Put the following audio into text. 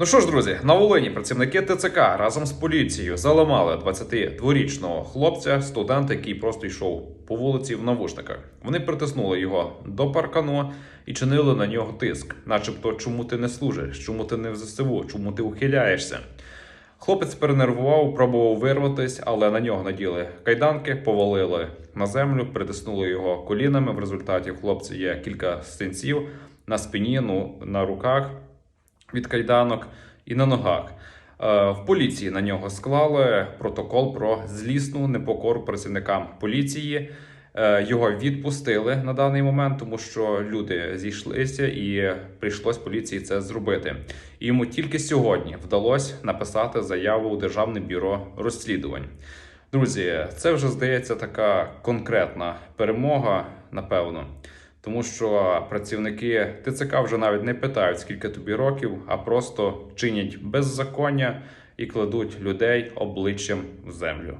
Ну що ж, друзі, на Волині працівники ТЦК разом з поліцією заламали 22-річного хлопця, студента, який просто йшов по вулиці в навушниках. Вони притиснули його до паркану і чинили на нього тиск, начебто, чому ти не служиш, чому ти не в ЗСУ, чому ти ухиляєшся. Хлопець перенервував, пробував вирватися, але на нього наділи кайданки, повалили на землю, притиснули його колінами. В результаті в хлопця є кілька синців на спині, ну на руках від кайданок і на ногах. Е, В поліції на нього склали протокол про злісну непокору працівникам поліції. Е, Його відпустили на даний момент, тому що люди зійшлися і прийшлось поліції це зробити. І йому тільки сьогодні вдалося написати заяву у Державне бюро розслідувань. Друзі, це вже здається така конкретна перемога, напевно. Тому що працівники ТЦК вже навіть не питають, скільки тобі років, а просто чинять беззаконня і кладуть людей обличчям в землю.